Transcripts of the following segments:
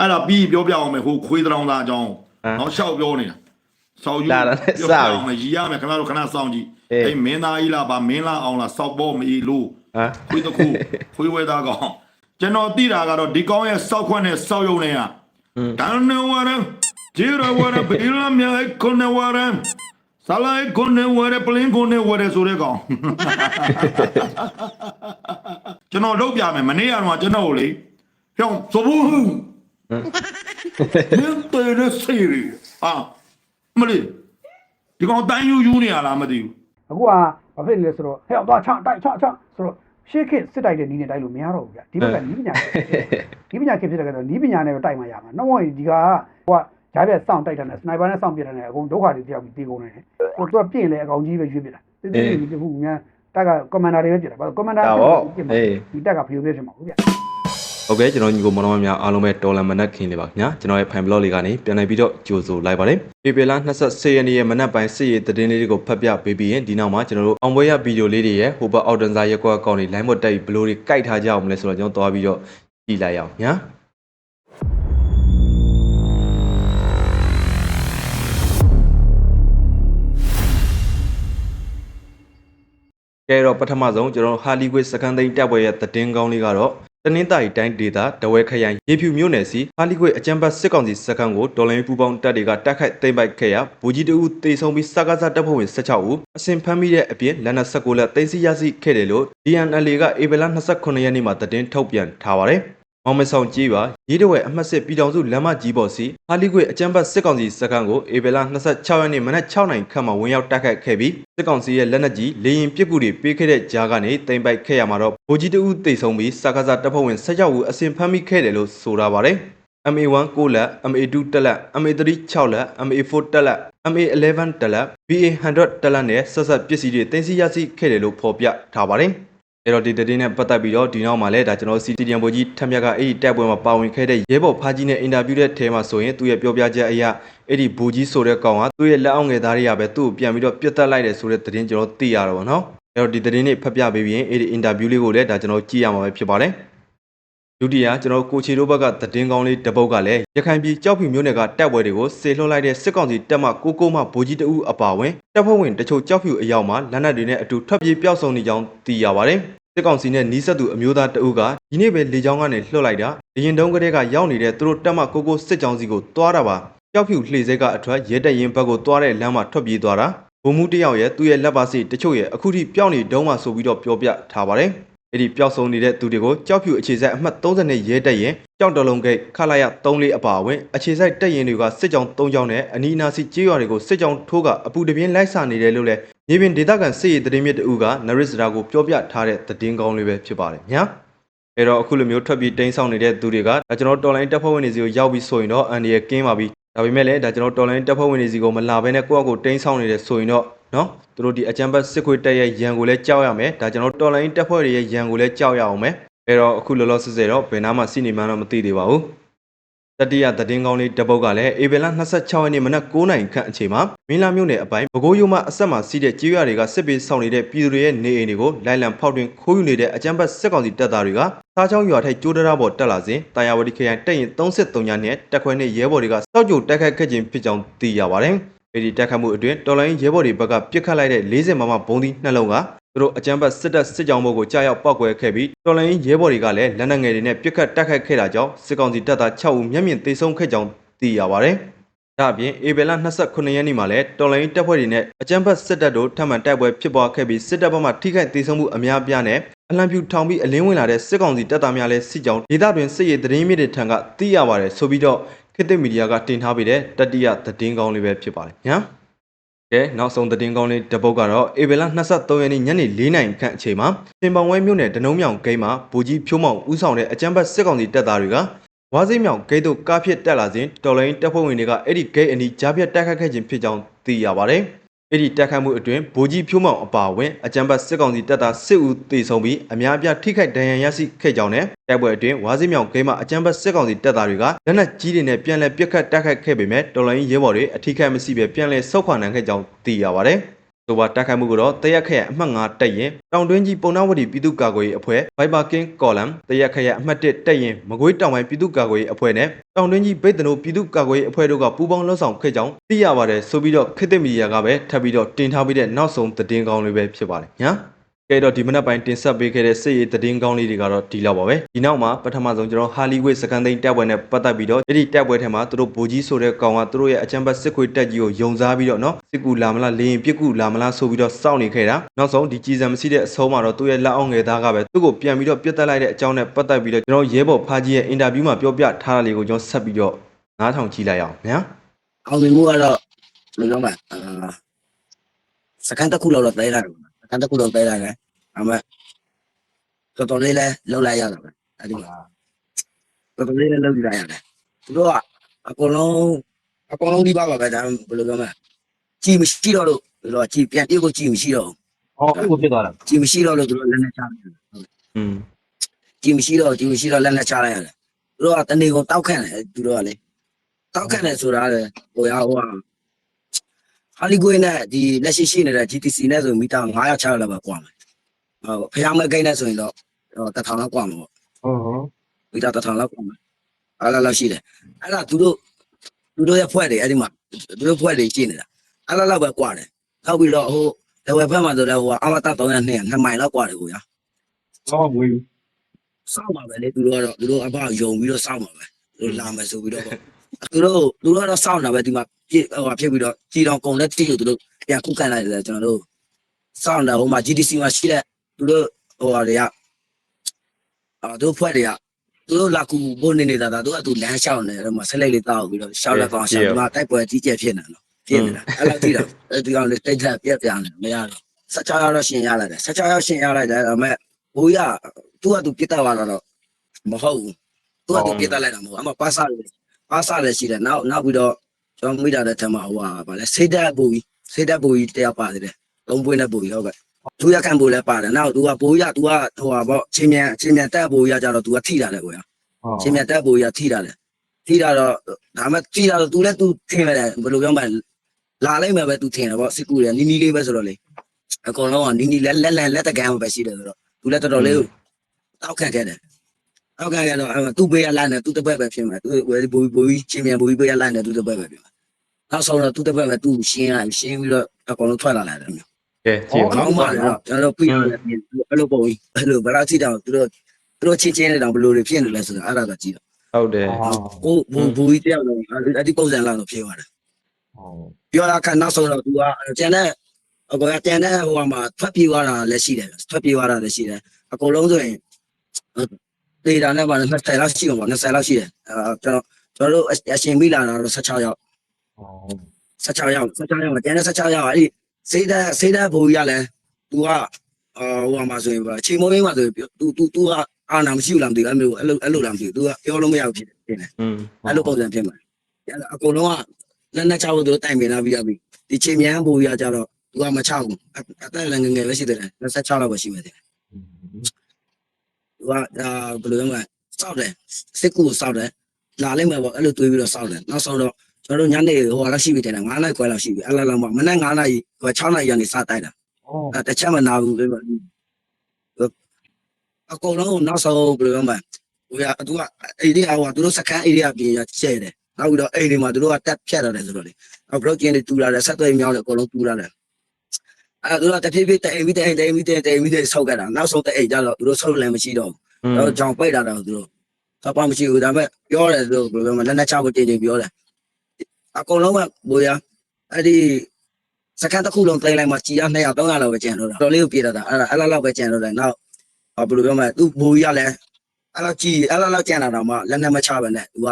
အဲ့ဒါပြီးပြောပြအောင်မယ်ဟိုခွေးတောင်သားအကြောင်းဟမ်နော်ရှောက်ပြောနေတာစောက်ယူလာတာနဲ့ပြောစပြပြီအောင်မယ်ရီရမယ်ခင်ဗျားတို့ခဏစောင့်ကြည့်အေးအဲ့မင်းသားကြီးလားဗာမင်းလားအောင်လားစောက်ပေါ်မီလို့ဟမ်ခွေးတစ်ခုခွေးဝဲသားကောင်ကျွန်တော်သိတာကတော့ဒီကောင်ရဲ့စောက်ခွက်နဲ့စောက်ယုံနဲ့ကอืมတန်နေဝရဂျီရဝရဘီလာမြေခွန်နေဝရဆလာခွန်နေဝရပလင်းခွန်နေဝရဆိုတဲ့ကောင်ကျွန်တော်လုပ်ပြမယ်မနေ့ကတော့ကျွန်တော်ကိုလေဟောင်းသဘူး မင်းတေရစီရီအာမလေးဒီကောင်တန်းယူယူနေရလားမသိဘူးအခုကဘာဖြစ်လဲဆိုတော့ဟဲ့တော့ချတိုက်ချချဆိုတော့ရှေ့ခေတ်စစ်တိုက်တဲ့နီးနဲ့တိုက်လို့မရတော့ဘူးဗျဒီဘက်ကနီးပညာနီးပညာခေတ်ဖြစ်တဲ့ကတော့နီးပညာနဲ့ပဲတိုက်မှရမှာနှောင်းဒီကဟိုကဂျားပြက်စောင့်တိုက်တာနဲ့စနိုက်ပါနဲ့စောင့်ပြတာနဲ့အကုန်ဒုက္ခတွေတရားပြီးတေးကုန်နေတယ်ဟိုသူကပြင်လေအကောင်ကြီးပဲရွေးပြတာတေးတေးကြီးပြခုများတက်ကကွန်မန်ဒါတွေပဲပြတာဘာကွန်မန်ဒါဒါပေါ့ပြင်မှာအေးဒီတက်ကဖီယိုပြဖြစ်မှာဟုတ်ဗျ ဟုတ်ကဲ့ကျွန်တော်ညီကိုမောင်နှမများအားလုံးပဲတော်လန်မနက်ခင်းလေးပါခင်ဗျာကျွန်တော်ရဲ့ fan blog လေးကနေပြန်လည်ပြီးတော့ကြိုဆိုလိုက်ပါတယ်ပေပေလာ20ရက်နေ့ရဲ့မနက်ပိုင်းစစ်ရေးသတင်းလေးတွေကိုဖတ်ပြပေးပြီးရင်ဒီနောက်မှာကျွန်တော်တို့အောင်ပွဲရဗီဒီယိုလေးတွေရဲ့ဟိုဘက်အောက်တန်းစားရက်ကွက်အကောင့်တွေ line မတက်ဘလို့တွေကြိုက်ထားကြအောင်မလဲဆိုတော့ကျွန်တော်သွားပြီးတော့ကြည့်လိုက်အောင်ညာကဲတော့ပထမဆုံးကျွန်တော်ဟာလီကွေးစကန်သိန်းတက်ပွဲရဲ့သတင်းကောင်းလေးကတော့ တနင်္သာရီတိုင်းဒေသတဝဲခရိုင်ရေဖြူမြို့နယ်စီဟာလီကွေးအကြံပတ်စစ်ကောင်စီစကန်ကိုဒေါ်လာပူပေါင်းတပ်တွေကတိုက်ခိုက်သိမ်းပိုက်ခဲ့ရာဘူကြီးတဦးတေဆုံးပြီးစကားစားတပ်ဖွဲ့ဝင်16ဦးအစင်ဖမ်းမိတဲ့အပြင်လက်နက်16လက်သိမ်းဆီးရရှိခဲ့တယ်လို့ DNLA ကဧပြီလ29ရက်နေ့မှာသတင်းထုတ်ပြန်ထားပါတယ်။ မောင်မဆောင်ကြီးပါရေးတဝဲအမှတ်စစ်ပြည်တော်စုလမ်းမကြီးပေါ်စီဟာလီကွေအကြံပတ်စစ်ကောင်စီစကန်ကိုဧပြီလ26ရက်နေ့မနက်6နိုင်ခန့်မှာဝင်ရောက်တိုက်ခိုက်ခဲ့ပြီးစစ်ကောင်စီရဲ့လက်နက်ကြီးလေရင်ပစ်ကူတွေပေးခဲ့တဲ့ကြားကနေတိမ်ပိုက်ခဲ့ရမှာတော့ဗိုလ်ကြီးတဦးတေဆုံးပြီးစကားစားတပ်ဖွဲ့ဝင်16ဦးအစင်ဖမ်းမိခဲ့တယ်လို့ဆိုထားပါတယ်။ MA1 6လက် MA2 တက်လက် MA3 6လက် MA4 တက်လက် MA11 တက်လက် BA100 တက်လက်နဲ့ဆက်ဆက်ပစ္စည်းတွေတင်စီရရှိခဲ့တယ်လို့ဖော်ပြထားပါတယ်။ အဲ့တော့ဒီတည်င်းနဲ့ပတ်သက်ပြီးတော့ဒီနောက်မှာလည်းဒါကျွန်တော် CTDN ဘိုကြီးထက်မြက်ကအဲ့ဒီတက်ပွဲမှာပါဝင်ခဲ့တဲ့ရဲဘော်ဖားကြီးနဲ့အင်တာဗျူးတဲ့ထဲမှာဆိုရင်သူ့ရဲ့ပြောပြချက်အရအဲ့ဒီဘိုကြီးဆိုတဲ့ကောင်ကသူ့ရဲ့လက်အောက်ငယ်သားတွေကပဲသူ့ကိုပြန်ပြီးတော့ပြတ်တက်လိုက်တယ်ဆိုတဲ့သတင်းကျွန်တော်သိရတော့ဗောနော်။အဲ့တော့ဒီသတင်းလေးဖတ်ပြပေးပြီးရင်အဲ့ဒီအင်တာဗျူးလေးကိုလည်းဒါကျွန်တော်ကြည့်ရမှာပဲဖြစ်ပါတယ်။ ဒုတိယကျွန်တော်ကိုချီတို့ဘက်ကသတင်းကောင်းလေးတစ်ပုဒ်ကလည်းရခိုင်ပြည်ကြောက်ဖြူမြို့နယ်ကတပ်ပွဲတွေကိုဆေလွှတ်လိုက်တဲ့စစ်ကောင်စီတပ်မှကိုကိုမှဗိုလ်ကြီးတအူးအပါဝင်တပ်ဖွဲ့ဝင်တချို့ကြောက်ဖြူအရောက်မှာလက်နက်တွေနဲ့အတူထွက်ပြေးပျောက်ဆုံးနေကြောင်းသိရပါတယ်။စစ်ကောင်စီနဲ့နီးစပ်သူအမျိုးသားတအူးကဒီနေ့ပဲလေကြောင်းကနေလှုပ်လိုက်တာအရင်တုန်းကတည်းကရောက်နေတဲ့သူတို့တပ်မှကိုကိုစစ်ကြောင်းစီကိုတွားတာပါ။ကြောက်ဖြူလှေစဲကအထွက်ရဲတပ်ရင်ဘက်ကိုတွားတဲ့လမ်းမှာထွက်ပြေးသွားတာဘုံမှုတယောက်ရဲ့သူ့ရဲ့လက်ပါစီတချို့ရဲ့အခုထိပျောက်နေတုံးမှဆိုပြီးတော့ပြောပြထားပါတယ်။ အဲ့ဒီပျောက်ဆုံးနေတဲ့သူတွေကိုကြောက်ဖြူအခြေစိုက်အမှတ်30နဲ့ရဲတပ်ရင်ကြောက်တလုံးဂိတ်ခလာရ3လေးအပါအဝင်အခြေစိုက်တပ်ရင်တွေကစစ်ကြောင်း3ကြောင်းနဲ့အနီးအနားစီကြေးရွာတွေကိုစစ်ကြောင်းထိုးကအပူတပြင်းလိုက်စာနေတယ်လို့လည်းမြေပြင်ဒေသခံစစ်ရေးသတင်းမြစ်တူကနရစ်စရာကိုပြောပြထားတဲ့သတင်းကောင်းလေးပဲဖြစ်ပါတယ်ညာအဲ့တော့အခုလိုမျိုးထွက်ပြီးတိန်းဆောင်နေတဲ့သူတွေကဒါကျွန်တော်တော်လိုင်းတပ်ဖွဲ့ဝင်တွေစီကိုရောက်ပြီးဆိုရင်တော့အန်ဒီရဲ့ကင်းပါပြီဒါပေမဲ့လည်းဒါကျွန်တော်တော်လိုင်းတပ်ဖွဲ့ဝင်တွေစီကိုမလာဘဲနဲ့ကိုယ့်အကိုတိန်းဆောင်နေတဲ့ဆိုရင်တော့ နော်သူတို့ဒီအကြံပတ်စစ်ခွေတက်ရဲ့ရန်ကိုလည်းကြောက်ရမယ်ဒါကျွန်တော်တော်လိုင်းတပ်ဖွဲ့တွေရဲ့ရန်ကိုလည်းကြောက်ရအောင်မယ်အဲ့တော့အခုလောလောဆယ်ဆယ်တော့ဘယ်နာမှစီနေမှန်းတော့မသိသေးပါဘူးတတိယသတင်းကောင်းလေးတစ်ပုဒ်ကလည်းဧပြီလ26ရက်နေ့မနက်9:00နာရီခန့်အချိန်မှာမင်းလာမြို့နယ်အပိုင်းဘကိုးရုံမအဆက်မှာစီးတဲ့ကြေးရွာတွေကစစ်ပေးဆောင်နေတဲ့ပြည်သူတွေရဲ့နေအိမ်တွေကိုလိုက်လံဖောက်တွင်ခိုးယူနေတဲ့အကြမ်းဖက်စစ်ကောင်စီတပ်သားတွေကစားချောင်းရွာထိုက်ကျိုးတရားပေါ်တက်လာစဉ်တာယာဝတီခရိုင်တပ်ရင်33ညနဲ့တက်ခွဲနဲ့ရဲဘော်တွေကစောက်ကြိုတိုက်ခိုက်ခဲ့ခြင်းဖြစ်ကြောင်းသိရပါတယ်။ အဲဒီတိုက်ခိုက်မှုအတွင်းတော်လိုင်းရဲဘော်တွေဘက်ကပြစ်ခတ်လိုက်တဲ့40မမဘုံသီးနှလုံးကသူတို့အကြမ်းဖက်စစ်တပ်စစ်ကြောင်းဘုတ်ကိုကြားရောက်ပောက်ကွဲခဲ့ပြီးတော်လိုင်းရဲဘော်တွေကလည်းလက်နက်ငယ်တွေနဲ့ပြစ်ခတ်တိုက်ခိုက်ခဲ့တာကြောင့်စစ်ကောင်စီတပ်သား6ဦးမျက်မြင်သေဆုံးခဲ့ကြောင်းသိရပါတယ်။ဒါအပြင်ဧပြီလ29ရက်နေ့မှာလည်းတော်လိုင်းတပ်ဖွဲ့တွေနဲ့အကြမ်းဖက်စစ်တပ်တို့ထပ်မံတိုက်ပွဲဖြစ်ပွားခဲ့ပြီးစစ်တပ်ဘက်မှထိခိုက်ဒေဆုံးမှုအများအပြားနဲ့အလံဖြူထောင်ပြီးအလင်းဝင်လာတဲ့စစ်ကောင်စီတပ်သားများလည်းစစ်ကြောင်းဒေသတွင်စစ်ရေးသတင်းမြစ်တွေထံကသိရပါတယ်ဆိုပြီးတော့ ခေတ်သစ်မီဒီယာကတင်ထားပေးတဲ့တတိယသတင်းကောင်းလေးပဲဖြစ်ပါတယ်ညာကဲနောက်ဆုံးသတင်းကောင်းလေးတစ်ပုဒ်ကတော့ဧပြီလ23ရက်နေ့ညနေ4နာရီခန့်အချိန်မှာစင်ပောင်ဝဲမြို့နယ်ဒနုံးမြောင်ဂိမ်းမှာဘူကြီးဖြိုးမောင်ဦးဆောင်တဲ့အကြမ်းဖက်စစ်ကောင်စီတပ်သားတွေကဝါစိမြောင်ဂိတ်သို့ကားဖြစ်တက်လာစဉ်တော်လိုင်းတပ်ဖွဲ့ဝင်တွေကအဲ့ဒီဂိတ်အနီးကြားပြတ်တိုက်ခတ်ခဲ့ခြင်းဖြစ်ကြောင်းသိရပါတယ်။ အဲ့ဒီတိုက်ခိုက်မှုအတွင်းဗိုလ်ကြီးဖြိုးမောင်အပါအဝင်အကြံပတ်စစ်ကောင်စီတပ်သားစစ်ဦးတေဆုံးပြီးအများအပြားထိခိုက်ဒဏ်ရာရရှိခဲ့ကြောင်းနဲ့တိုက်ပွဲအတွင်းဝါးစိမြောင်ဂိမ်းမှာအကြံပတ်စစ်ကောင်စီတပ်သားတွေကလက်နက်ကြီးတွေနဲ့ပြန်လည်ပစ်ခတ်တိုက်ခိုက်ခဲ့ပေမဲ့တော်လိုင်းရဲဘော်တွေအထိခိုက်မရှိဘဲပြန်လည်ဆုတ်ခွာနိုင်ခဲ့ကြောင်းသိရပါတယ်။ ဆိုပါတိုက်ခိုက်မှုကတော့တရက်ခရက်အမှတ်9တက်ရင်တောင်တွင်းကြီးပုံနာဝတီပြည်သူ့ကာကွယ်ရေးအဖွဲ့ Viber King Column တရက်ခရက်အမှတ်1တက်ရင်မကွေးတောင်ပိုင်းပြည်သူ့ကာကွယ်ရေးအဖွဲ့နဲ့တောင်တွင်းကြီးဗိတ်တနိုပြည်သူ့ကာကွယ်ရေးအဖွဲ့တို့ကပူးပေါင်းလှုပ်ဆောင်ခဲ့ကြောင်းသိရပါတယ်ဆိုပြီးတော့ခေတ်သစ်မီဒီယာကပဲထပ်ပြီးတော့တင်ထားပြီးတဲ့နောက်ဆုံးသတင်းကောင်းလေးပဲဖြစ်ပါတယ်ညာ ကဲတော့ဒီမနက်ပိုင်းတင်ဆက်ပေးခဲ့တဲ့စစ်ရေးသတင်းကောင်းလေးတွေကတော့ဒီလောက်ပါပဲဒီနောက်မှာပထမဆုံးကျွန်တော်ဟာလီဝိတ်စကန်သိန်းတပ်ပွဲနဲ့ပတ်သက်ပြီးတော့အဲ့ဒီတပ်ပွဲထဲမှာသူတို့ဗိုလ်ကြီးဆိုတဲ့ကောင်ကသူတို့ရဲ့အကြံပတ်စစ်ခွေတက်ကြီးကိုယုံစားပြီးတော့နော်စစ်ကူလာမလားလေရင်ပြစ်ကူလာမလားဆိုပြီးတော့စောင့်နေခဲ့တာနောက်ဆုံးဒီကြီးစံမရှိတဲ့အဆုံးမှာတော့သူ့ရဲ့လက်အောင်ငယ်သားကပဲသူ့ကိုပြန်ပြီးတော့ပြစ်တက်လိုက်တဲ့အကြောင်းနဲ့ပတ်သက်ပြီးတော့ကျွန်တော်ရဲဘော်ဖားကြီးရဲ့အင်တာဗျူးမှာပြောပြထားတာလေးကိုကျွန်တော်ဆက်ပြီးတော့နားထောင်ကြည့်လိုက်အောင်ညာအောင်မြင်မှုကတော့ဘယ်လိုပြောမလဲအာစကန်တစ်ခုလောက်တော့ပေးလိုက်တယ်စကန် တစ်ခုလောက်ပေးလိုက်တယ်အမေတော်တော်လေးလဲလောက်လိုက်ရတာပဲအဲ့ဒီမှာတော်တော်လေးလဲလောက်ကြည့်လိုက်ရတယ်သူတို့ကအကုန်လုံးအကုန်လုံးဒီပါပါပဲဒါဘယ်လိုပြောမလဲကြည်မရှိတော့လို့သူတို့ကကြည်ပြန်ပြေးကိုကြည်မရှိတော့ဟောအဲ့ကိုဖြစ်သွားတာကြည်မရှိတော့လို့သူတို့လက်နဲ့ချလိုက်တယ်อืมကြည်မရှိတော့ကြည်မရှိတော့လက်နဲ့ချလိုက်ရတယ်သူတို့ကတနေကုန်တောက်ခန့်တယ်သူတို့ကလေတောက်ခန့်တယ်ဆိုတာလေဟိုရဟိုက ဟာလီကွေးနဲ့ဒီလက်ရှိရှိနေတဲ့ GTC နဲ့ဆိုမီတာ900 600လောက်ပဲကွာမယ်။ဟုတ်ဖျားမဲကိန်းနဲ့ဆိုရင်တော့တထောင်လောက်ကွာမှာပေါ့ဟုတ်ဟုတ်။မီတာတထောင်လောက်ကွာမယ်။အဲ့လောက်လောက်ရှိတယ်။အဲ့ဒါသူတို့သူတို့ရဲ့ဖွဲ့တွေအဲ့ဒီမှာသူတို့ဖွဲ့တွေရှိနေတာ။အဲ့လောက်လောက်ပဲကွာတယ်။နောက်ပြီးတော့ဟိုတဝက်ဖက်မှာဆိုတော့ဟိုအမတာ300နဲ့2မိုင်လောက်ကွာတယ်ကိုရဟောဝေး။စောင့်ပါပဲလေသူတို့ကတော့သူတို့အဘယုံပြီးတော့စောင့်ပါပဲ။သူတို့လာမယ်ဆိုပြီးတော့ပေါ့ သူတို့သူတို့ကတော့စောင့်တာပဲဒီမှာပြည့်ဟိုဖြစ်ပြီးတော့ကြည်တော်ကုံလက်တိကိုသူတို့ပြန်ခုခံလိုက်တယ်ကျွန်တော်တို့စောင့်တာဟိုမှာ GDC မှာရှိတဲ့သူတို့ဟိုဟာတွေကအာတို့ဖွဲ့တွေကသူတို့လာကူဘုန်းနေနေတာဒါတို့ကသူလမ်းလျှောက်နေတယ်မှာဆက်လိုက်လေးတောက်ပြီးတော့ရှောက်လက်ကောင်ရှောက်ဒီမှာတိုက်ပွဲကြီးကျယ်ဖြစ်နေတော့ဖြစ်နေတာအဲ့လိုကြည့်တော့အဲဒီကောင်လေးတိတ်ထက်ပြက်ပြနေမရတော့16ရောက်တော့ရှင်ရလာတယ်16ရောက်ရှင်ရလိုက်တယ်ဒါပေမဲ့ဘိုးရသူကသူပြစ်တက်သွားတော့မဟုတ်ဘူးသူကသူပြစ်တက်လိုက်တာမဟုတ်အမပါစားတ ယ်ပါစားတယ်ရှိတယ်နောက်နောက်ပြီးတော့ကျွန်တော်မိတာတဲ့ထက်မှာဟိုဟာဗာလဲစိတ်တက်ပူကြီးစိတ်တက်ပူကြီးတရားပါသေးတယ်သုံးပွင့်တဲ့ပူကြီးဟုတ်ကဲ့သူရခံပူလည်းပါတယ်နောက်သူကဘိုးရသူကဟိုဟာပေါ့ချင်းမြန်ချင်းမြန်တက်ဘိုးရကြတော့သူကထိတာလေကိုရဟောချင်းမြန်တက်ဘိုးရထိတာလေထိတာတော့ဒါမှထိတာတော့သူလည်းသူထင်ရတယ်ဘယ်လိုပြောမလဲလာလိုက်မှပဲသူထင်တယ်ပေါ့စစ်ကူရနီးနီးလေးပဲဆိုတော့လေအကောင်လုံးကနီးနီးလက်လက်လက်လက်တကန်းပဲရှိတယ်ဆိုတော့သူလည်းတော်တော်လေးတောက်ခတ်ခဲ့တယ် တောက်ခတ်ခဲ့တော့သူ့ဘေးကလာနေသူ့တစ်ပတ်ပဲဖြစ်မှာသူဝယ်ဘိုးဘိုးချင်းမြန်ဘိုးဘေးကလာနေသူ့တစ်ပတ်ပဲဖြစ်မှာနောက်ဆုံးတော့သူ့တစ်ပတ်ပဲသူ့ရှင်းလိုက်ရှင်းပြီးတော့အကောင်လုံးထွက်လာတယ်မျိုးကဲကြည့်ပါကောင်းပါလားကျွန်တော်ပြီးရတယ်အဲ့လိုပုံကြီးအဲ့လိုဘယ်လောက်ကြည့်တော့သူတို့သူတို့ချင်းချင်းနေတော့ဘယ်လိုတွေဖြစ်နေလဲဆိုတာအဲ့ဒါကကြည့်တော့ဟုတ်တယ်ဟိုဘူဘူကြီးတယောက်တော့အဲ့ဒီပုံစံလောက်တော့ဖြစ်သွားတယ်ဟောပြောတာကနောက်ဆုံးတော့သူကကျန်တဲ့အကောကျန်တဲ့ဟိုမှာထွက်ပြေးသွားတာလည်းရှိတယ်ထွက်ပြေးသွားတာလည်းရှိတယ်အကုန်လုံးဆိုရင် ဒေတာနဲ့ပါ20လောက်ရှိမှာပေါ့20လောက်ရှိတယ်အဲကျွန်တော်ကျွန်တော်တို့အရှင်မိလာတာတော့16ယောက် ဟော 16ယောက်16ယောက်ကျန်တဲ့16ယောက်အဲ့ဒီစိတ်ဓာတ်စိတ်ဓာတ်ဘူကြီးကလည်း तू ကအာဟိုမှာဆိုရင်အချိန်မွေးမှာဆိုရင် तू तू तू ကအာနာမရှိဘူးလားမသိဘူးအဲ့လိုအဲ့လိုအဲ့လိုလားမသိဘူး तू ကပြောလို့မရဘူးဖြစ်တယ် อืม အဲ့လိုပုံစံဖြစ်မှာအကုန်လုံးကလက်နဲ့ချဖို့သူတိုင်ပင်လာပြီးရပြီဒီချိန်မြန်ဘူကြီးကကြတော့ तू ကမချဘူးအသက်လည်းငငယ်ပဲရှိတယ်26လောက်ပဲရှိမယ်တဲ့ သူကအာဘယ်လိုလဲမလဲစောက်တယ်စစ်ကူကိုစောက်တယ်လာလိုက်မယ်ပေါ့အဲ့လိုတွေးပြီးတော့စောက်တယ်နောက်ဆုံးတော့ကျွန်တော်တို့ညနေဟိုလောက်ရှိပြီတဲ့9နာရီခွဲလောက်ရှိပြီအဲ့လောက်လောက်မှမနေ့9နာရီဟို6နာရီကနေစတိုက်တာဟောအဲ့တစ်ချက်မနာဘူးလေအကုန်လုံးနောက်ဆုံးဘယ်လိုလဲမလဲဟိုကသူကအဲ့ဒီဟိုကသူတို့စကန်အေရီယာပြင်ရကျဲတယ်နောက်ပြီးတော့အဲ့ဒီမှာသူတို့ကတက်ဖြတ်ရတယ်ဆိုတော့လေနောက်ဘလော့ကျင်းတွေတူလာတယ်ဆက်သွယ်မြောင်းတယ်အကုန်လုံးတူလာတယ် အဲ့သူကတဖြည်းဖြည်းတိုင်ပြီးတိုင်တိုင်ပြီးတိုင်တိုင်ပြီးဆောက်ကြတာနောက်ဆုံးတဲ့အိတ်ကြတော့သူတို့ဆောက်လည်းမရှိတော့อืมတော့ကြောင်ပိတ်လာတော့သူတို့သပ်ပါမရှိဘူးဒါပေမဲ့ပြောတယ်သူတို့ဘယ်လိုလဲလက်နဲ့ချဖို့တင်တင်ပြောတယ်အကုန်လုံးကဘိုးရအဲ့ဒီစကန်တစ်ခုလုံးတင်လိုက်မှကြည်ရ200 300လောက်ပဲကျန်တော့တာတော်လေးကိုပြေတာအဲ့ဒါအဲ့လောက်ပဲကျန်တော့တယ်နောက်ဘယ်လိုပြောမလဲသူဘိုးရလည်းအဲ့လောက်ကြည်အဲ့လောက်ကျန်တာတော့မှလက်နဲ့မချပဲနဲ့သူက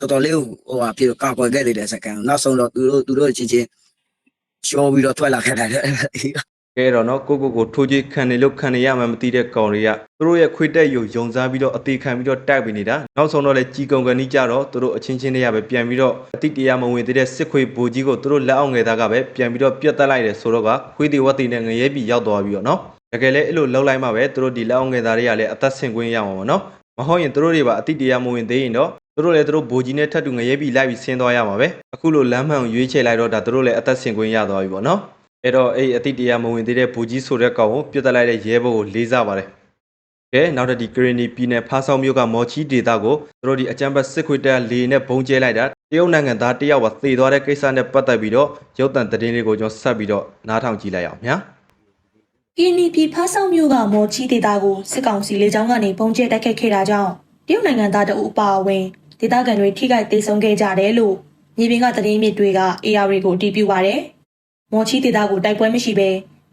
တော်တော်လေးဟိုဟာပြေကာကွယ်ခဲ့တယ်စကန်နောက်ဆုံးတော့သူတို့သူတို့ချင်းချင်း ရှောပြီးတော့ထွက်လာခဲ့တယ်ကဲတော့နော်ကိုကိုကိုထိုးကြီးခံနေလို့ခံနေရမှမသိတဲ့ကောင်တွေကသူတို့ရဲ့ခွေတက်ယူယုံစားပြီးတော့အသေးခံပြီးတော့တိုက်ပြီးနေတာနောက်ဆုံးတော့လေជីကုံကန်ကြီးကြတော့သူတို့အချင်းချင်းတွေကပဲပြန်ပြီးတော့အတိတရားမဝင်သေးတဲ့စစ်ခွေဘူကြီးကိုသူတို့လက်အောင်ငယ်သားကပဲပြန်ပြီးတော့ပြတ်တက်လိုက်တယ်ဆိုတော့ကခွေးတီဝတ်တီနဲ့ငရဲပြီရောက်သွားပြီးတော့နော်တကယ်လည်းအဲ့လိုလောက်လိုက်မှပဲသူတို့ဒီလက်အောင်ငယ်သားတွေကလည်းအသက်ဆင်ခွင့်ရမှာပေါ့နော်မဟုတ်ရင်သူတို့တွေပါအတိတရားမဝင်သေးရင်တော့သူ တို့လည်းသူတို့ဘူကြီးနဲ့ထပ်တူငရဲပြီလိုက်ပြီးဆင်းသွားရမှာပဲအခုလိုလမ်းမှန်ကိုရွေးချယ်လိုက်တော့ဒါသူတို့လည်းအသက်ဆင်ခွင့်ရသွားပြီပေါ့နော်အဲ့တော့အဲ့အတိတ်တရားမဝင်သေးတဲ့ဘူကြီးဆိုတဲ့ကောင်ကိုပြစ်တက်လိုက်တဲ့ရဲဘော်ကိုလေးစားပါတယ်ကဲနောက်တစ်ဒီဂရနီပြည်နယ်ဖားဆောင်မြို့ကမော်ချီဒေတာကိုသူတို့ဒီအကြမ်းဖက်စစ်ခွေတပ်လေနဲ့ဘုံကျဲလိုက်တာတရုတ်နိုင်ငံသားတယောက်ပါသေသွားတဲ့ကိစ္စနဲ့ပတ်သက်ပြီးတော့ရုပ်သံသတင်းလေးကိုကျွန်တော်ဆက်ပြီးတော့နားထောင်ကြည့်လိုက်အောင်ညာကီနီပြည်ဖားဆောင်မြို့ကမော်ချီဒေတာကိုစစ်ကောင်စီလေကြောင်းကနေပုံကျဲတိုက်ခတ်ခဲ့တာကြောင့်တရုတ်နိုင်ငံသားတအုပ်အပါအဝင် ဒေသခံတွေထိခိုက်ဒေဆုံးခဲ့ကြတယ်လို့မြေပြင်ကသတင်းမြစ်တွေက AR ကိုအတည်ပြုပါတယ်။မော်ချီဒေတာကိုတိုက်ပွဲမရှိဘဲ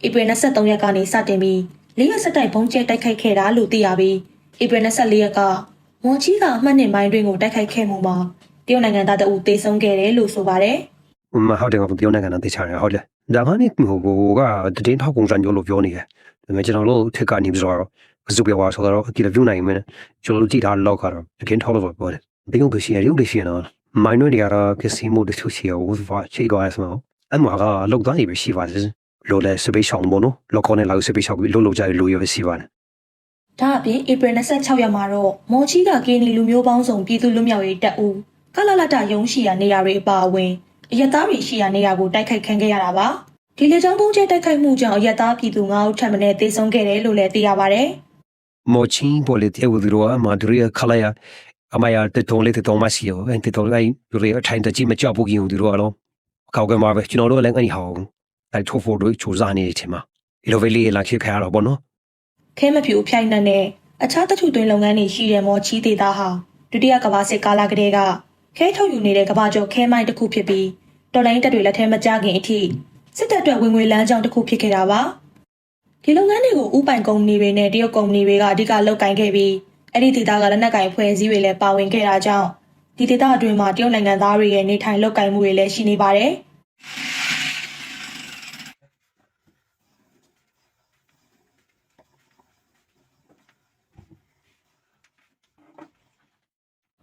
ဧပြီ23ရက်ကနေစတင်ပြီးလေးရက်ဆက်တိုက်ပုံကျဲတိုက်ခိုက်ခဲ့တာလို့သိရပြီးဧပြီ24ရက်ကမော်ချီကအမှတ်နှစ်မိုင်းတွင်ကိုတိုက်ခိုက်ခဲ့မှုမှာတရုတ်နိုင်ငံသားတအုပ်ဒေဆုံးခဲ့တယ်လို့ဆိုပါတယ်။မဟုတ်တယ်ကပြောနေတာသိချင်တယ်ဟုတ်တယ်ဒါကနေ့ဟိုကိုကတည်င်းထောက်ကုန်စံမျိုးလို့ပြောနေတယ်ဒါပေမဲ့ကျွန်တော်တို့ထက်ကနေပြီးတော့ကစုပြောဆိုတော့ဒီလို view နိုင်မယ်ကျွန်တော်တို့ကြည့်တာလောက်ကတော့အကင်းထောက်လို့ပြောတယ် ဘယ်လိုကရှိရရုပ်တွေရှိနော်မိုင်းတွေကတော့ကစီမိုတချို့ရှိရဝတ်ဖာချိကောရစမောအမကလောက်သားနေပဲရှိပါတယ်လိုလဲစပိရှောင်းဘောနော်လောက်ကောနေလောက်စပိရှောင်းပြီးလို့လောက်ကြရလို့ရရှိပါတယ်ဒါအပြင်ဧပြီ26ရက်မှာတော့မော်ချီကကင်းနီလူမျိုးပေါင်းစုံပြည်သူလူမျိုးရေးတပ်ဦးကလလတရုံးရှိရာနေရာတွေအပါအဝင်အရက်သားတွေရှိရာနေရာကိုတိုက်ခိုက်ခံခဲ့ရတာပါဒီလေကြောင်းပုံကျဲတိုက်ခိုက်မှုကြောင့်အရက်သားပြည်သူ9ဦးထပ်မံတေဆုံးခဲ့တယ်လို့လည်းသိရပါတယ်မောချင်းပေါ်လေတဲ့ဝဒရောအမဒရီခလာယာ အမယာတတုံးလေးတတုံးမရှိရောအဲ့တတုံးလေးရီအထိုင်တကြီးမကြောက်ဘူးကြီးဦးဒီရောတော့ကောက်ကမှာပဲကျွန်တော်တို့လည်းအဲ့ဒီဟောင်းအဲ့ထိုးဖို့တို့စူးစမ်းနေတယ်ထင်မှာဒီလိုပဲလေးလာခေခါရတော့ဘောနော်ခဲမဖြူအဖြိုင်နှံနဲ့အခြားတထုသွင်းလုပ်ငန်းတွေရှိတဲ့မော်ချီဒေတာဟာဒုတိယကမ္ဘာစစ်ကာလကတည်းကခဲထုတ်ယူနေတဲ့ကမ္ဘာကျော်ခဲမိုင်းတစ်ခုဖြစ်ပြီးတော်လိုင်းတပ်တွေလက်ထဲမကျခင်အထိစစ်တပ်အတွက်ဝင်ငွေလမ်းကြောင်းတစ်ခုဖြစ်ခဲ့တာပါဒီလုပ်ငန်းတွေကိုဥပိုင်ကုမ္ပဏီတွေနဲ့တရုတ်ကုမ္ပဏီတွေကအဓိကလုပ်ကိုင်ခဲ့ပြီး အဲ့ဒီဒေတာကလက်နက်ကင်ဖွဲ့စည်းတွေလည်းပါဝင်ခဲ့တာကြောင့်ဒီဒေတာအတွင်းမှာတရုတ်နိုင်ငံသားတွေရဲ့နေထိုင်လုပ်ကိုင်မှုတွေလည်းရှိနေပါတယ်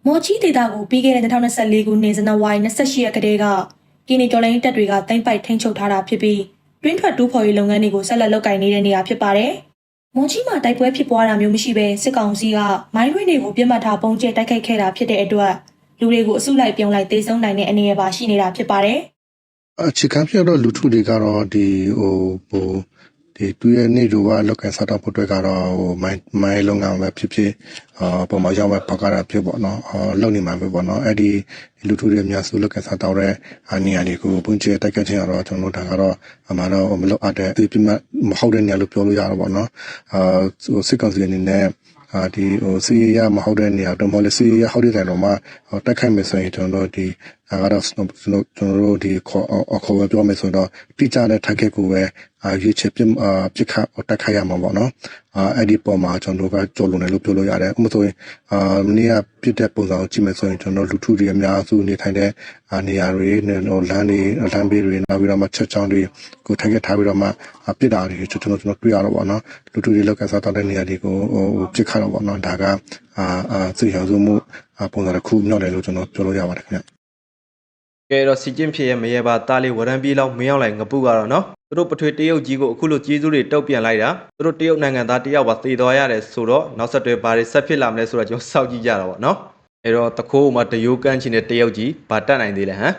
မော်ချီဒေတာကိုပြီးခဲ့တဲ့2024ခုနှစ်ဇန်နဝါရီ28ရက်ကတည်းကကင်းနီတော်လိုင်းတပ်တွေကတင်ပိုက်ထိန်းချုပ်ထားတာဖြစ်ပြီးတွင်းထွက်တူးဖော်ရေးလုပ်ငန်းတွေကိုဆက်လက်လုပ်ကိုင်နေတဲ့နေရာဖြစ်ပါတယ်။ မော်ချီမှာတိုက်ပွဲဖြစ်ပွားတာမျိုးမရှိဘဲစစ်ကောင်စီကမိုင်းရွေးတွေကိုပြစ်မှတ်ထားပုံကျဲတိုက်ခိုက်ခဲ့တာဖြစ်တဲ့အတွက်လူတွေကိုအစုလိုက်ပြုံလိုက်တေဆုံးနိုင်တဲ့အနေအထားရှိနေတာဖြစ်ပါတယ်။အခြေခံပြတော့လူထုတွေကတော့ဒီဟိုဟို ဒီတူရဲ့နေတို့ကလောက်ကန်စားတော့ဖို့အတွက်ကတော့ဟိုမိုင်းမိုင်းလုံးကပဲဖြစ်ဖြစ်အာပုံမရောက်ပဲပတ်ကြတာဖြစ်ပေါ့နော်အာလုံနေမှာပဲပေါ့နော်အဲ့ဒီလူထုတွေအများစုလောက်ကန်စားတော့တဲ့အာနေရာတွေကိုပုံကျတိုက်ခတ်ခြင်းကတော့ကျွန်တော်တို့ဒါကတော့အမှန်တော့မလောက်အပ်တဲ့ဒီပြမမဟုတ်တဲ့နေရာလို့ပြောလို့ရတော့ပေါ့နော်အာစစ်ကောင်စီအနေနဲ့အာဒီဟိုစီရမဟုတ်တဲ့နေရာတော့မဟုတ်လေစီရဟုတ်တဲ့တိုင်တော့မှတက်ခိုက်မယ်ဆိုရင်ကျွန်တော်တို့ဒီ ဒါကတော့ကျွန်တော်ကျွန်တော်တို့ဒီခေါ်အခေါ်ပဲပြောမယ်ဆိုတော့တိကျတဲ့ target ကိုပဲအာရွေးချယ်ပြအာပြခတ်တက်ခိုက်ရမှာပေါ့နော်အာအဲ့ဒီပုံမှာကျွန်တော်တို့ကကြော်လွန်တယ်လို့ပြောလို့ရတယ်ဥပမာဆိုရင်အာမနေ့ကပြစ်တဲ့ပုံစံကိုကြည့်မယ်ဆိုရင်ကျွန်တော်လူထုတွေအများစုနေထိုင်တဲ့အာနေရာတွေနဲ့ဟိုလမ်းတွေလမ်းဘေးတွေနောက်ပြီးတော့မှချက်ချောင်းတွေကို target ထားပြီးတော့မှပြစ်တာတွေကျွန်တော်ကျွန်တော်တွေ့ရတော့ပေါ့နော်လူထုတွေလောက်ကစားတော့တဲ့နေရာတွေကိုဟိုပြစ်ခတ်တော့ပေါ့နော်ဒါကအာအာစိတ်ဟောစုမှုပုံစံတစ်ခုမြောက်တယ်လို့ကျွန်တော်ပြောလို့ရပါတယ်ခင်ဗျ ကဲတော့စီကျင့်ဖြစ်ရဲ့မရေပါတားလေးဝရန်ပြေးလောက်မင်းရောက်လိုက်ငပုကတော့နော်သူတို့ပထွေတရုတ်ကြီးကိုအခုလိုကြီးစုတွေတုတ်ပြန်လိုက်တာသူတို့တရုတ်နိုင်ငံသားတယောက်ပါသေသွားရတယ်ဆိုတော့နောက်ဆက်တွဲဘာတွေဆက်ဖြစ်လာမလဲဆိုတော့ကျွန်တော်စောင့်ကြည့်ကြတာပေါ့နော်အဲ့တော့တခိုးမှာတယိုးကန်းချင်တဲ့တရုတ်ကြီးဘာတက်နိုင်သေးလဲဟမ်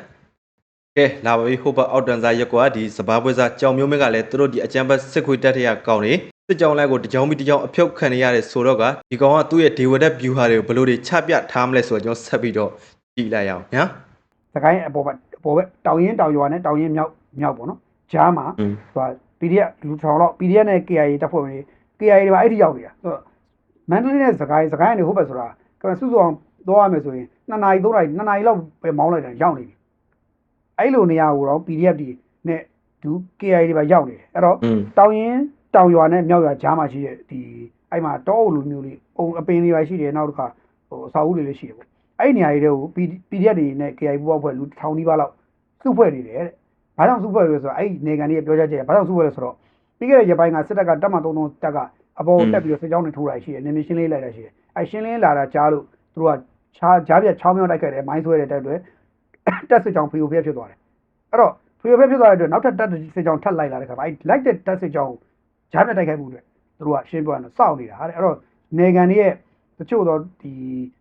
ကဲလာပါပြီဟိုဘက်အောက်တန်စာရက်ကွာဒီစဘာပွဲစားကြောင်မျိုးမင်းကလည်းသူတို့ဒီအကြံဘတ်စစ်ခွေတက်ထရကောင်းနေစစ်ကြောင်လိုက်ကိုတကြောင်ပြီးတကြောင်အဖြုတ်ခံရရတယ်ဆိုတော့ကဒီကောင်ကသူ့ရဲ့ဒေဝဒက်ဗျူဟာတွေကိုဘယ်လိုတွေချပြထားမလဲဆိုတော့ကျွန်တော်ဆက်ပြီးတော့ကြည့်လိုက်ရအောင်ညာစ ကိုင်းအပေါ်ဘက်အပေါ်ဘက်တောင်ရင်တောင်ရွာနဲ့တောင်ရင်မြောက်မြောက်ပေါ့နော်ကြားမှာသူက PDF လူထောင်လောက် PDF နဲ့ KIA တက်ဖွဲ့ဝင်တွေ KIA တွေပါအဲ့ဒီရောက်နေတာဆိုတော့မန္တလေးနဲ့စကိုင်းစကိုင်းကနေဟိုဘက်ဆိုတာကဲစုစုအောင်သွားရမယ်ဆိုရင်2နာရီ3နာရီ2နာရီလောက်ပဲမောင်းလိုက်တာရောက်နေပြီအဲ့လိုနေရာကိုတော့ PDF တွေနဲ့သူ KIA တွေပါရောက်နေတယ်အဲ့တော့တောင်ရင်တောင်ရွာနဲ့မြောက်ရွာကြားမှာရှိတဲ့ဒီအဲ့မှာတောအုပ်လိုမျိုးလေးအုံအပင်တွေပါရှိတယ်နောက်တစ်ခါဟိုအစာအုပ်တွေလည်းရှိတယ်ပေါ့ အဲ့ဒီနေရာတွေတွေကို PDF တွေနဲ့ KI ပူပေါင်းဖွဲ့လူထောင်နီးပါးလောက်စုဖွဲ့နေတယ်တဲ့ဘာကြောင့်စုဖွဲ့လဲဆိုတော့အဲ့ဒီနေကန်တွေပြောကြချက်ဘာကြောင့်စုဖွဲ့လဲဆိုတော့ပြီးခဲ့တဲ့ရက်ပိုင်းကစစ်တပ်ကတပ်မ33တပ်ကအပေါ်တက်ပြီးတော့စစ်ကြောင်းတွေထိုးတာရှိတယ်နေမရှင်းလေးလိုက်တာရှိတယ်အဲ့ရှင်းလင်းလာတာကြားလို့သူတို့ကခြားကြားပြတ်ချောင်းမြောင်းတိုက်ခဲ့တယ်မိုင်းဆွဲတဲ့တက်တွေတက်စစ်ကြောင်းဖီယိုဖျက်ဖြစ်သွားတယ်အဲ့တော့ဖီယိုဖျက်ဖြစ်သွားတဲ့အတွက်နောက်ထပ်တက်စစ်ကြောင်းထပ်လိုက်လာတဲ့ခါမှာအဲ့လိုက်တဲ့တက်စစ်ကြောင်းကိုဂျားပြတ်တိုက်ခိုက်မှုတွေသူတို့ကရှင်းပြရတော့စောင့်နေတာဟာတဲ့အဲ့တော့နေကန်တွေရဲ့ တချို့တော့ဒီ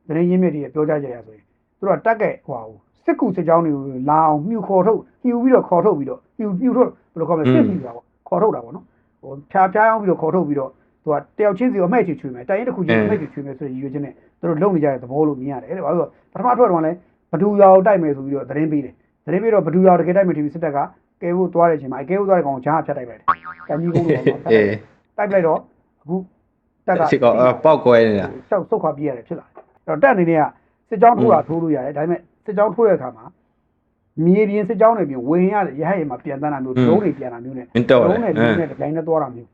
သတင်းရင်းမြစ်တွေရဲ့ပြောကြားကြရဆိုရင်သူတို့ကတက်ကဲဟိုဟာစစ်ကူစစ်ကြောင်းတွေကိုလာအောင်မြှူခေါ်ထုတ်မြှူပြီးတော့ခေါ်ထုတ်ပြီးတော့မြှူမြှူထုတ်ယ်လိုခေါ်မလဲစစ်ပြီးတာပေါ့ခေါ်ထုတ်တာပေါ့နော်ဟိုဖြားဖြားအောင်ပြီးတော့ခေါ်ထုတ်ပြီးတော့သူကတယောက်ချင်းစီကိုအမှိတ်ချွေချွေမယ်တိုင်ရင်တစ်ခုချင်းအမှိတ်ချွေချွေမယ်ဆိုတဲ့ရည်ရွယ်ချက်နဲ့သူတို့လုံနေကြတဲ့သဘောလို့မြင်ရတယ်အဲ့ဒါဘာလို့ပထမထွက်တော့လဲဘဒူရောင်တိုက်မယ်ဆိုပြီးတော့သတင်းပေးတယ်သတင်းပေးတော့ဘဒူရောင်တကယ်တိုက်မယ်ထင်ပြီးစစ်တပ်ကကဲဖို့သွားတဲ့အချိန်မှာအဲကဲဖို့သွားတဲ့ကောင်ကိုဂျားဖြတ်တိုက်လိုက်တယ်ကံကြီးကုန်းလို့ပေါ့နော်အေးတိုက်လိုက်တော့အခု တက်ကစစ်ကောင်အော်ပောက်ကွဲနေတာရှောက်ဆုတ်ခွာပြေးရတယ်ဖြစ်လာတယ်အဲ့တော့တက်အနေနဲ့ကစစ်ကြောင်းထိုးတာထိုးလို့ရတယ်ဒါပေမဲ့စစ်ကြောင်းထိုးတဲ့အခါမှာမြေပြင်စစ်ကြောင်းတွေပြင်ဝင်ရတယ်ရဟရင်မှာပြန်တန်းတာမျိုးဒရုန်းတွေပြန်တာမျိုးနဲ့မင်းတော့ဒလေရုန်းနဲ့လူနဲ့တိုင်းနဲ့သွားတာမျိုး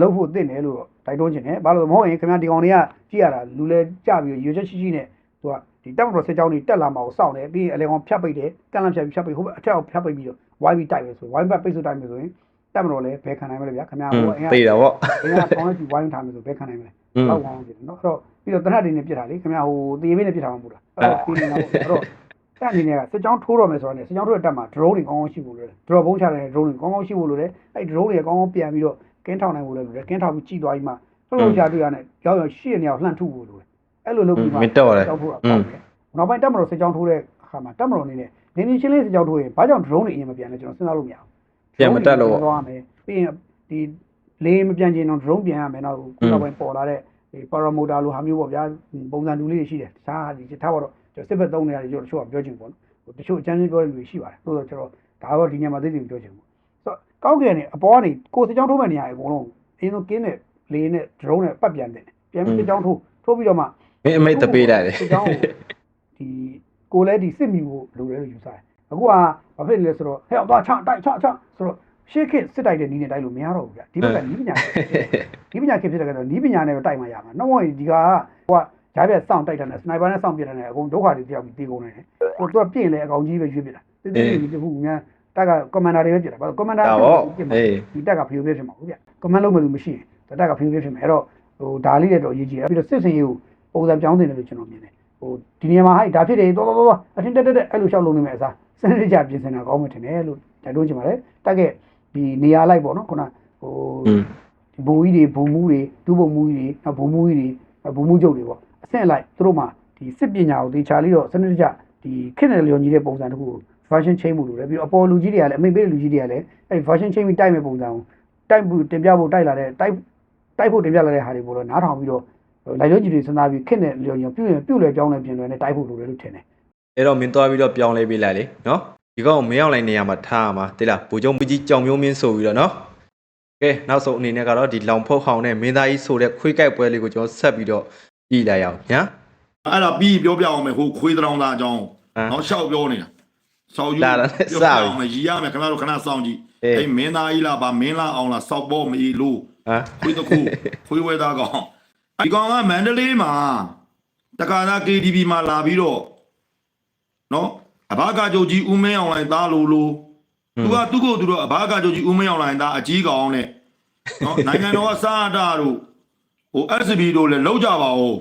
လှုပ်ဖို့သိတယ်လို့တော့တိုက်တွန်းချင်တယ်ဘာလို့လဲမဟုတ်ရင်ခင်ဗျာဒီကောင်တွေကကြည့်ရတာလူလဲကြပြီးရွေချက်ရှိရှိနဲ့သူကဒီတက်မတော်စစ်ကြောင်းတွေတက်လာမှာကိုစောင့်တယ်ပြီးရင်အလေကောင်ဖြတ်ပိတ်တယ်ကန့်လန့်ဖြတ်ပြီးဖြတ်ပိတ်ဟိုဘက်အထက်အောင်ဖြတ်ပိတ်ပြီးတော့ဝိုင်းပြီးတိုက်မယ်ဆိုဝိုင်းဘက်ပိတ်ဆို့တိုက်မယ်ဆိုရင် တက်မတော်လဲဘယ်ခံနိုင်မလဲဗျာခင်ဗျာဟိုအင်းက သိတာပေါ့ ဘယ်ကကောင်းလဲဒီဝိုင်းထားမယ်ဆိုဘယ်ခံနိုင်မလဲ อืม တော့ကောင်းတယ်နော်အဲ့တော့ပြီးတော့တနတ်တွေနဲ့ပြစ်တာလေခင်ဗျာဟိုတေးပေးနဲ့ပြစ်တာမှမဟုတ်လားအဲ့တော့ပြီးနေတာပေါ့အဲ့တော့တက်အနေနဲ့ကစစ်ကြောင်းထိုးတော့မယ်ဆိုတော့ねစစ်ကြောင်းထိုးတဲ့တက်မှာ drone တွေကောင်းကောင်းရှိဖို့လိုတယ် drone ဘုံချတဲ့ drone တွေကောင်းကောင်းရှိဖို့လိုတယ်အဲ့ drone တွေကောင်းကောင်းပြန်ပြီးတော့ကင်းထောင်နိုင်ဖို့လိုတယ်ကင်းထောင်ပြီးကြည့်သွားပြီးမှလှုပ်လှုပ်ရှားတွေ့ရတဲ့ကြောက်ရရှေ့နေအောင်လှန့်ထုဖို့လိုတယ်အဲ့လိုလုပ်ပြီးမှ မင်းတော့လေ ကြောက်ဖို့ကောင်းတယ်နောက်ပိုင်းတက်မတော်စစ်ကြောင်းထိုးတဲ့အခါမှာတက်မတော်အနေနဲ့နေနေချင်းလေးစစ်ကြောင်းထိုးရင်ဘာကြောင့် drone တွေအရင်မပြန်လဲကျွန်တော်စဉ်းစားလို့မရဘူး ပြန်မတက်လို့ပေါ့သွားမယ်ပြီးရင်ဒီလေးမပြန်ချင်တော့ drone ပြန်ရမယ်နောက်ခုနောက်ပိုင်းပေါ်လာတဲ့ဒီ paramotor လိုဟာမျိုးပေါ့ဗျာပုံစံတူလေးတွေရှိတယ်တခြားဒီထားပါတော့ကျွန်တော်စစ်ဘက်သုံးနေရတယ်ကျွန်တော်တချို့ကပြောချင်ပေါ့နော်ဟိုတချို့အချမ်းချင်းပြောတဲ့လူတွေရှိပါတယ်ဆိုတော့ကျွန်တော်ဒါတော့ဒီညမှာသိသိပြောချင်ပေါ့ဆိုတော့ကောက်ကြနေအပေါ်ကနေကိုစစ်ကြောင်းထိုးမဲ့နေရာအကုန်လုံးအရင်ဆုံးကင်းနဲ့လေးနဲ့ drone နဲ့ပတ်ပြန်တယ်ပြန်ပြီးစစ်ကြောင်းထိုးထိုးပြီးတော့မှမင်းအမိတ်တပေးလိုက်တယ်စစ်ကြောင်းကိုဒီကိုလည်းဒီစစ်မြူကိုလိုတယ်လို့ယူဆတယ် အခုကဘာဖြစ်လဲဆိုတော့ဟဲ့တော့ချတိုက်ချချဆိုတော့ရှေ့ခေတ်စစ်တိုက်တဲ့နီးနဲ့တိုက်လို့မရတော့ဘူးဗျဒီဘက်ကနီးပညာနီးပညာခေတ်ဖြစ်တဲ့ကတော့နီးပညာနဲ့ပဲတိုက်မှရမှာတော့ဒီကဟိုကဂျားပြစောင့်တိုက်တာနဲ့စနိုက်ပါနဲ့စောင့်ပြတာနဲ့အကုန်ဒုက္ခတွေတယောက်ပြီးပြေကုန်နေတယ်ဟိုသူကပြင့်လေအကောင်ကြီးပဲရွေးပြတာတိတိကျကျတခုများတက်ကကွန်မန်ဒါတွေပဲပြတာဘာလို့ကွန်မန်ဒါဒါပေါ့ပြစ်မှာအေးဒီတက်ကဖီယိုပြဖြစ်မှာဟုတ်ဗျကွန်မန်လုံးမလို့မရှိရင်တက်ကဖီယိုပြဖြစ်မှာအဲ့တော့ဟိုဒါလေးတွေတော့အရေးကြီးတယ်ပြီးတော့စစ်စင်ရေးကိုပုံစံပြောင်းတင်တယ်လို့ကျွန်တော်မြင်တယ်ဟိုဒီနေရာမှာဟဲ့ဒါဖြစ်တယ်တော်တော်တော်အထင်တက်တက်အဲ့လိုရှောက်လုံးနေမယ်အစား စနစ်တကျပြင်ဆင်တာကောင်းမှထင်တယ်လို့တိုက်တွန်းချင်ပါတယ်တက်ကဒီနေရာလိုက်ပေါ့နော်ခုနဟိုอืมဒီဘူကြီးတွေဘူမူတွေဒူးဘုံမူကြီးတွေနောက်ဘူမူကြီးတွေဘူမူချုပ်တွေပေါ့အဆင့်လိုက်သူတို့မှဒီစစ်ပညာကိုသေချာလေးတော့စနစ်တကျဒီခက်နယ်လျော်ညီတဲ့ပုံစံတစ်ခုကို version change မှုလို့လည်းပြီးတော့အပေါ်လူကြီးတွေကလည်းအမိတ်ပေးတဲ့လူကြီးတွေကလည်းအဲ့ version change ပြီးတိုက်မဲ့ပုံစံကိုတိုက်ဖို့တင်ပြဖို့တိုက်လာတဲ့တိုက်တိုက်ဖို့တင်ပြလာတဲ့ဟာတွေပို့တော့နားထောင်ပြီးတော့လိုက်လို့ကြီးတွေစဉ်းစားပြီးခက်နယ်လျော်ညီပြုရင်ပြုလဲပြောင်းလဲပြင်လဲနဲ့တိုက်ဖို့လိုတယ်လို့ထင်တယ် အဲ့တော့မင်းသွားပြီးတော့ပြောင်းလဲပေးလိုက်လေနော်ဒီကောင်မင်းအောင်လိုက်နေရမှာထားရမှာတိလားဘူကျုံပူကြီးကြောင်မျိုးမင်းဆိုပြီးတော့နော်ကဲနောက်ဆုံးအနေနဲ့ကတော့ဒီလောင်ဖုတ်ဟောင်းနဲ့မင်းသားကြီးဆိုတဲ့ခွေးကြိုက်ပွဲလေးကိုကျွန်တော်ဆက်ပြီးတော့ကြည့်လိုက်အောင်ညာအဲ့ဒါပြီးပြောပြအောင်မယ်ဟိုခွေးတောင်သားအကြောင်းဟမ်နော်ရှောက်ပြောနေတာစောက်ယူလာတာနဲ့ပြောစပြပြီအောင်မယ်ရီရမယ်ခင်ဗျားတို့ခဏစောင့်ကြည့်အေးအဲ့မင်းသားကြီးလားဗာမင်းလားအောင်လားစောက်ပေါ်မီလို့ဟမ်ခွေးတစ်ခုခွေးဝဲသားကောင်ဒီကောင်ကမန္တလေးမှာတက္ကသိုလ် KTV မှာလာပြီးတော့ နော်အဘာကကြိုကြီးဦးမင်းအောင်လိုင်းသားလို့လို့သူကသူ့ကိုယ်သူတော့အဘာကကြိုကြီးဦးမင်းအောင်လိုင်းသားအကြီးကောင်နဲ့နော်နိုင်ငံတော်ကစားအတာတို့ဟို SB တို့လည်းလောက်ကြပါဦး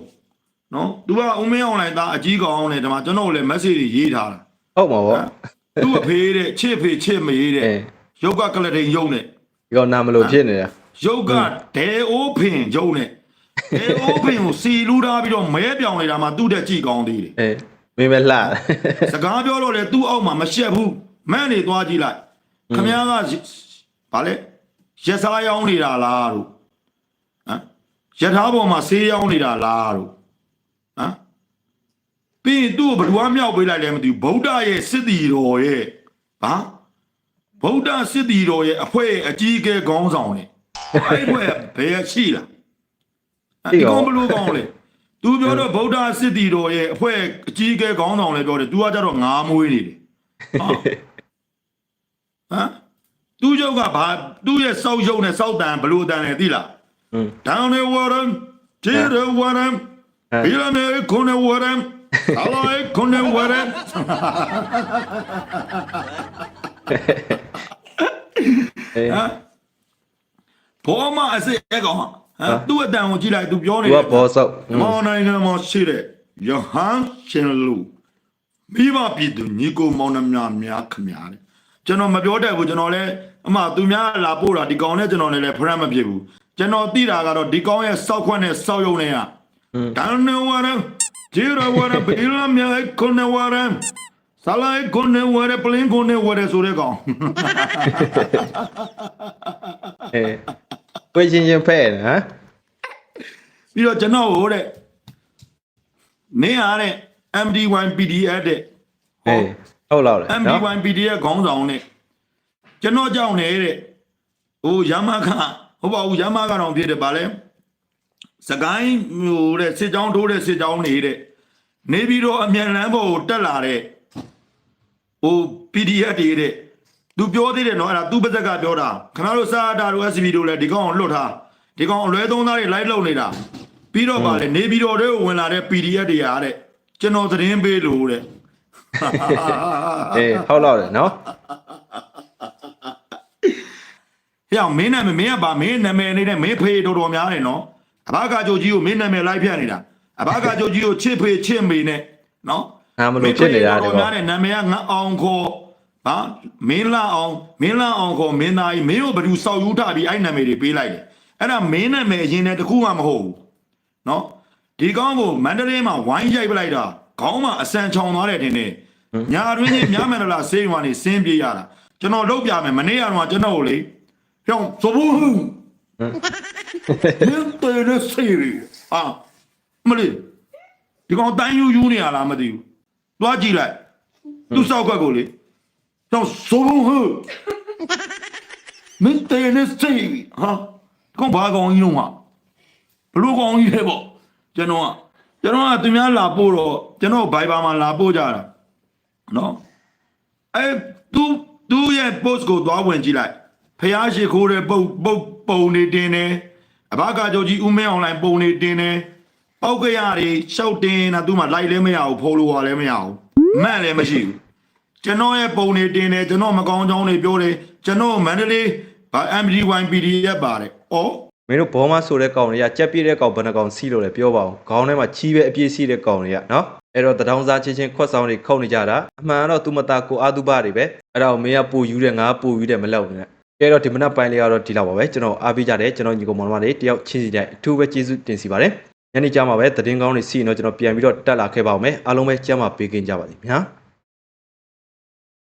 နော်သူကဦးမင်းအောင်လိုင်းသားအကြီးကောင်နဲ့ဒီမှာကျွန်တော်လည်း message တွေရေးထားတာဟုတ်မှာပေါ့သူ့အဖေတဲ့ချစ်ဖေချစ်မေးတဲ့အေးရုပ်ကကလတိန်ရုပ်နဲ့ဒီကောင်နာမလို့ဖြစ်နေတာရုပ်ကဒဲအိုးဖင်ရုပ်နဲ့ဒဲအိုးဖင်ကိုစီလူထားပြီးတော့မဲပြောင်နေတာမှသူ့တက်ကြည့်ကောင်းသေးတယ်အေး မင်းပဲလှစကားပြောတော့လေသူ့အောက်မှာမရှက်ဘူးမန့်နေသွားကြည့်လိုက်ခမည်းကဗာလဲရက်စားရောင်းနေတာလားတို့ဟမ်ရထားပေါ်မှာဆေးရောင်းနေတာလားတို့ဟမ်ပြီးရင်သူ့ကိုဘယ်သူမှမြောက်ပေးလိုက်လဲမသိဘူးဗုဒ္ဓရဲ့စစ်တီတော်ရဲ့ဟာဗုဒ္ဓစစ်တီတော်ရဲ့အဖွဲရဲ့အကြီးအကဲခေါင်းဆောင်နဲ့အဲ့ဘယ်ဘယ်ရှိလားဒီကောင်ဘလို့ကောင်းလဲ तू ပြောတော့ဗုဒ္ဓစစ်တီတော်ရဲ့အဖွဲ့အကြီးအကဲခေါင်းဆောင်လည်းပြောတယ် तू ကကြတော့ငါးမွေးနေတယ်ဟာဟမ်သူ့ယောက်ကဘာသူ့ရဲ့စောက်ရုပ်နဲ့စောက်တန်ဘလို့တန်လဲသိလား อืม down the water to the water ဘီလာမေခွန် water အလိုက်ခွန် water အေး ဟမ်ဘောမအစစ်အကောင် ဟမ်သူ့အတန်ကိုကြည့်လိုက် तू ပြောနေ သူ တယ် ကဘောဆောက်อืม မောင်နိုင်ငံမှာရှိတဲ့ယဟန်ရှင်လူမိဘပြည်သူညီကိုမောင်နှမများခမများတယ်ကျွန်တော်မပြောတတ်ဘူးကျွန်တော်လည်းအမသူများလာပို့တာဒီကောင်နဲ့ကျွန်တော်လည်းဖရတ်မဖြစ်ဘူးကျွန်တော်သိတာကတော့ဒီကောင်ရဲ့စောက်ခွက်နဲ့စောက်ယုံနဲ့ကတန်နဝရဂျီရဝရဘီလမြေခွန်နဝရဆ ဇာလိုက်ကွန်နေဝရဲပလင်းကွန်နေဝရဲဆိုတဲ့ကောင် အဲ ကိုချင်းချင်းဖဲ့ဟမ်ပြီးတော့ကျွန်တော်ဟိုတဲ့မင်းအားတဲ့ MD1 PDF တဲ့အေးဟုတ်လားလေနော် MD1 PDF ခေါင်းဆောင်နဲ့ကျွန်တော်ကြောင့်နေတဲ့ဟိုရမခဟုတ်ပါဘူးရမကတော့ဖြစ်တယ်ဗာလဲစကိုင်းဟိုတဲ့စစ်ကြောင်းထိုးတဲ့စစ်ကြောင်းနေတဲ့နေပြီးတော့အမြန်လန်းပေါ်ကိုတက်လာတဲ့ဟို PDF တွေတဲ့ သူပြောသေးတယ်နော်အဲ့ဒါသူပါဇက်ကပြောတာခင်ဗျားတို့စာအတာတို့ SCP တို့လည်းဒီကောင်ကိုလွတ်ထားဒီကောင်အလွဲသုံးသားတွေလိုက်လုံနေတာပြီးတော့ဗာလဲနေပြီးတော့တွေကိုဝင်လာတဲ့ PDF တွေအားတဲ့ကျွန်တော်သတင်းပေးလို့တဲ့အေးဟုတ်လားလေနော်ဟဲ့အောင်မင်းနာမည်မင်းကဗာမင်းနာမည်နေတဲ့မင်းဖေးတော်တော်များတယ်နော်အဘကာဂျိုကြီးကိုမင်းနာမည်လိုက်ဖြတ်နေတာအဘကာဂျိုကြီးကိုချစ်ဖေးချစ်မေနဲ့နော်ငါမလို့ဖြစ်နေတာမဒီင်းဖေးတော်တော်ကောများတယ်နာမည်ကငါအောင်ခေါ် ဟာမင်းလာအောင်မင်းလာအောင်ခေါ်မင်းသားကြီးမင်းတို့ဘသူစောက်ယူထပြီးအဲ့နာမည်တွေပေးလိုက်တယ်အဲ့ဒါမင်းနာမည်အရင်တည်းတခုမှမဟုတ်ဘူးเนาะဒီကောင်းကိုမန္တလေးမှာဝိုင်းရိုက်ပလိုက်တာခေါင်းမှာအစံချောင်သွားတယ်တင်တယ်ညာတွင်းချင်းမြမန္တလာစေးဝါနေဆင်းပြေးရတာကျွန်တော်လုပ်ပြမယ်မနေ့ကတော့ကျွန်တော်ကိုလေဖြောင်းသဘူးဟင်းတယ်ရစီရီအာမလေးဒီကောင်တိုင်းယူယူနေရလားမသိဘူးသွားကြည့်လိုက်သူ့စောက်ကွက်ကိုလေ 叫苏文厚，没带那谁哈？讲把讲伊弄啊，不如讲伊来不？ကျွန်တော်ကကျွန်တော်ကသူများလာပို့တော့ကျွန်တော်ဘိုင်ဘာမှာလာပို့ကြတာနော်အဲသူသူရဲ့ post ကိုသွားဝင်ကြည့်လိုက်ဖျားရှိခိုးတဲ့ပုတ်ပုတ်ပုံနေတင်တယ်အဘကကြောကြီးဦးမင်း online ပုံနေတင်တယ်ပောက်ကရတွေရှောက်တင်တာသူမှလိုက်လည်းမရဘူး follow လည်းမရဘူးမှန်လည်းမရှိဘူး ကျွန်တော်ရဲ့ပုံနေတင်တယ်ကျွန်တော်မကောင်းကြောင်းတွေပြောတယ်ကျွန်တော်မန္တလေးဗာ MD1 PDF ပါတယ်ဩမင်းတို့ဘောမဆိုတဲ့ကောင်တွေကကြက်ပြည့်တဲ့ကောင်ဘယ်နှကောင်စီးလို့လဲပြောပါဦးခေါင်းထဲမှာချီးပဲအပြည့်စီးတဲ့ကောင်တွေကနော်အဲ့တော့တထောင်စားချင်းချင်းခွက်ဆောင်တွေခုတ်နေကြတာအမှန်တော့သူမသားကိုအာသူဘတွေပဲအဲ့ဒါကိုမင်းကပူယူတယ်ငါပူယူတယ်မလောက်နဲ့ကဲတော့ဒီမနက်ပိုင်းလေးကတော့ဒီလောက်ပါပဲကျွန်တော်အားပေးကြတယ်ကျွန်တော်ညီကောင်မောင်နှမတွေတယောက်ချင်းစီတိုင်းအထူးပဲကျေးဇူးတင်စီပါတယ်ညနေကြမှာပဲသတင်းကောင်းတွေစီရင်တော့ကျွန်တော်ပြန်ပြီးတော့တက်လာခဲ့ပါဦးမယ်အားလုံးပဲကြမ်းပါပေးကင်းကြပါစေခင်ဗျာ